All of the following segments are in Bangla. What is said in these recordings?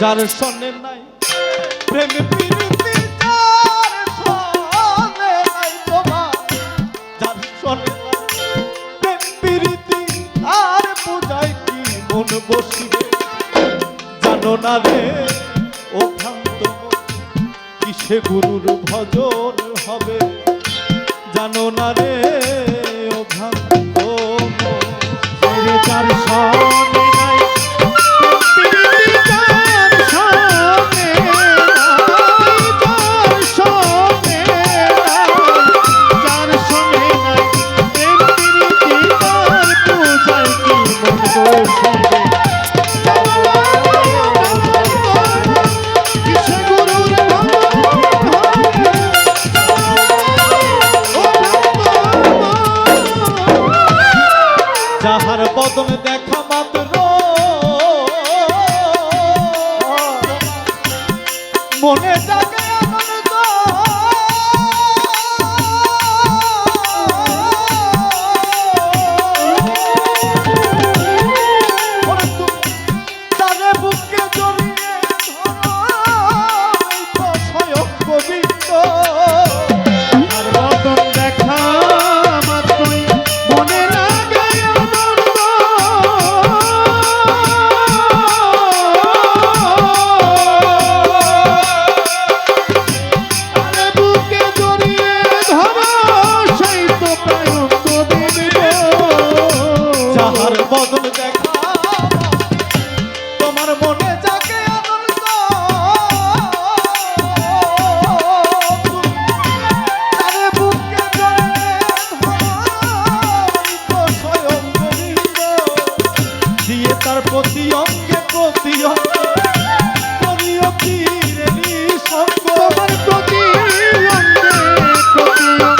যার সনে নাই, প্রেম প্রীতি আর পূজায় কি মন জানো না রে, ও ভ্রান্ত কিসে গুরুর ভজন হবে? জানো না রে, ও ভ্রান্ত যার সনে মনে প্রতি অঙ্গে প্রতি অঙ্গে। প্রতি অঙ্গে প্রতি অঙ্গে।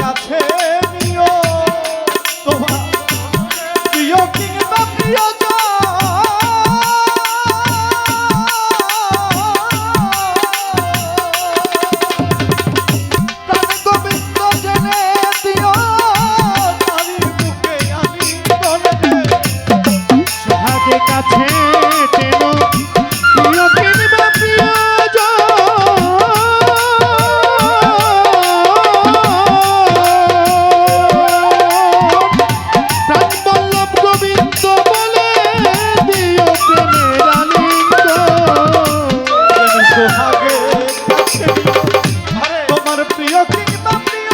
কাছে stop me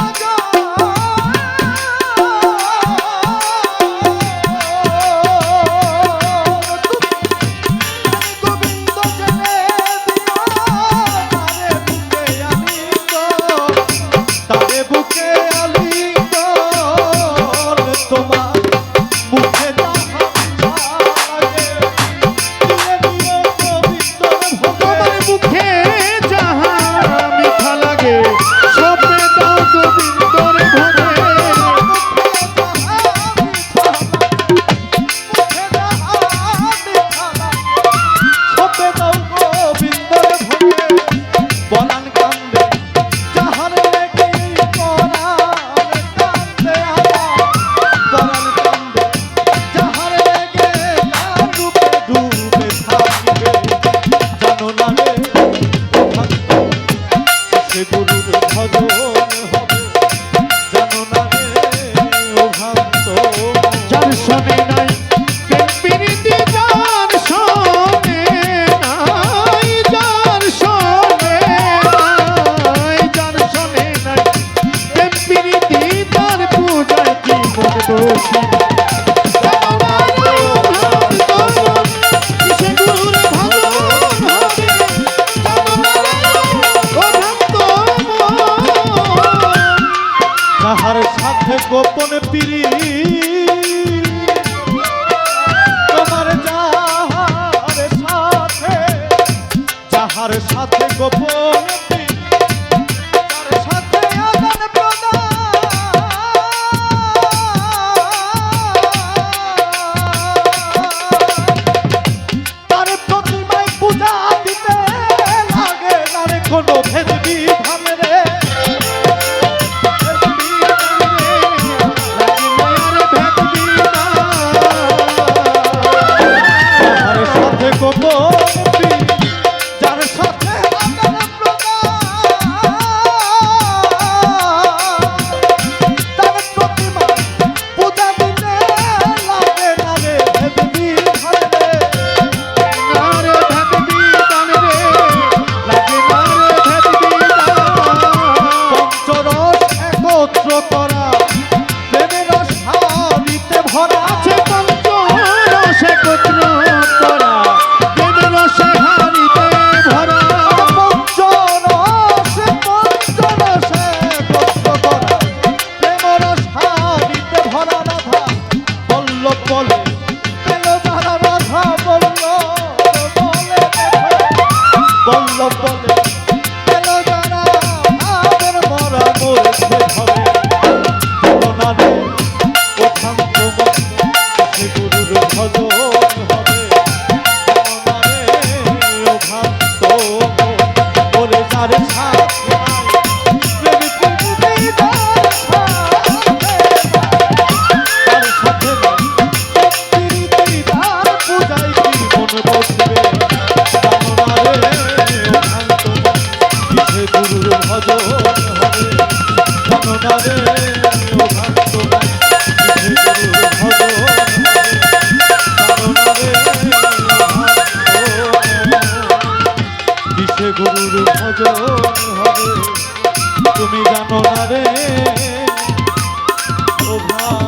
যার শোনে নাই গুরুর ভজন হবে তুমি জানো না রে ও ভাই।